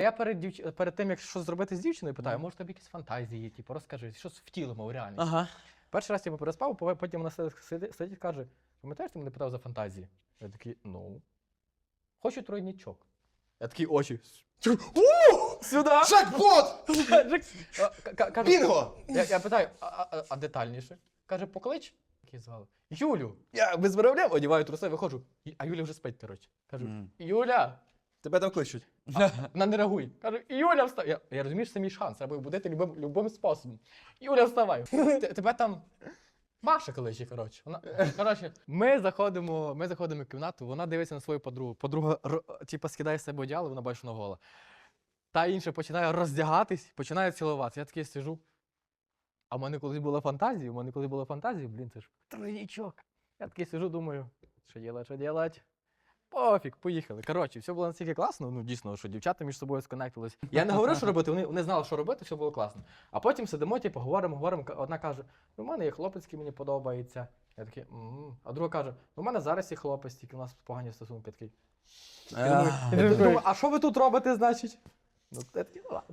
Я перед, дівч... перед тим, як щось зробити з дівчиною, питаю, може тобі якісь фантазії, типу, розкажи, щось втілимо в реальність. Ага. Перший раз я переспав, пов- потім вона сидить, сидить, сидить і каже: пам'ятаєш, ти мене питав за фантазії? Я такий, ну. Хочу тройнічок. Я такий очі. Сюди! Джекпот! Бінго! Я, я питаю, а, а, а детальніше? Каже, поклич. Як її звали? Юлю. Я без проблем одіваю труси, виходжу. І- А Юля вже спить, коротше. Кажу, Юля, Тебе там кличуть. вона не реагує. Кажу, Юля, вставай. Я, я розумію, що це мій шанс, треба будити любим, любим способом. Юля, вставай. Тебе там. Маша кличе, коротше. Вона, коротше, ми заходимо, ми заходимо в кімнату, вона дивиться на свою подругу. Подруга типу, скидає з себе одіяло, вона бачить, що вона гола. Та інша починає роздягатись, починає цілуватися. Я такий сижу. А в мене колись була фантазія, у мене колись була фантазія, блін, це ж тройнічок. Я такий сижу, думаю, що делать, що делать. Пофіг, поїхали. Коротше, все було настільки класно, ну дійсно, що дівчата між собою сконектились. Я не говорив, що робити, вони, не знали, що робити, все було класно. А потім сидимо, типу, говоримо, говоримо. Одна каже: ну, в мене є хлопець, який мені подобається. Я такий, «М». а друга каже: ну, в мене зараз є хлопець, тільки у нас погані стосунки. Я такий. Думаю, а що ви тут робите, значить? Ну, я такий, ну ладно.